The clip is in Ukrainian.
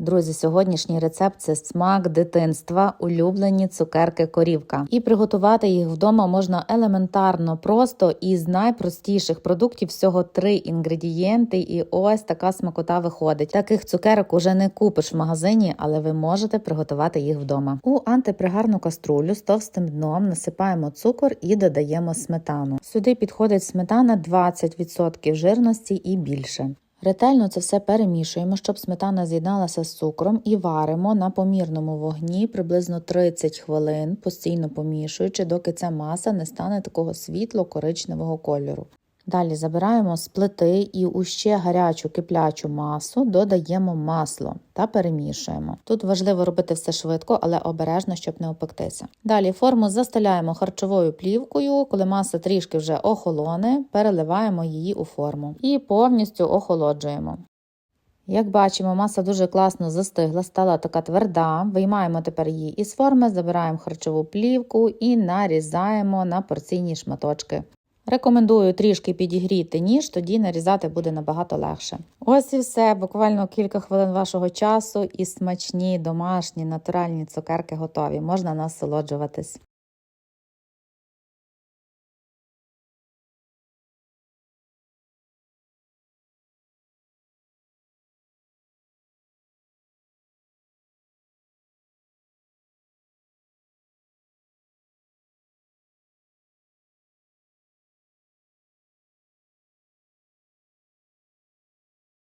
Друзі, сьогоднішній рецепт це смак дитинства, улюблені цукерки корівка. І приготувати їх вдома можна елементарно, просто із найпростіших продуктів всього три інгредієнти. І ось така смакота виходить. Таких цукерок уже не купиш в магазині, але ви можете приготувати їх вдома. У антипригарну каструлю з товстим дном насипаємо цукор і додаємо сметану. Сюди підходить сметана 20% жирності і більше. Ретельно це все перемішуємо, щоб сметана з'єдналася з цукром і варимо на помірному вогні приблизно 30 хвилин, постійно помішуючи, доки ця маса не стане такого світло-коричневого кольору. Далі забираємо з плити і у ще гарячу киплячу масу додаємо масло та перемішуємо. Тут важливо робити все швидко, але обережно, щоб не опектися. Далі форму застеляємо харчовою плівкою. Коли маса трішки вже охолоне, переливаємо її у форму і повністю охолоджуємо. Як бачимо, маса дуже класно застигла, стала така тверда. Виймаємо тепер її із форми, забираємо харчову плівку і нарізаємо на порційні шматочки. Рекомендую трішки підігріти ніж, тоді нарізати буде набагато легше. Ось і все. Буквально кілька хвилин вашого часу, і смачні домашні натуральні цукерки готові. Можна насолоджуватись.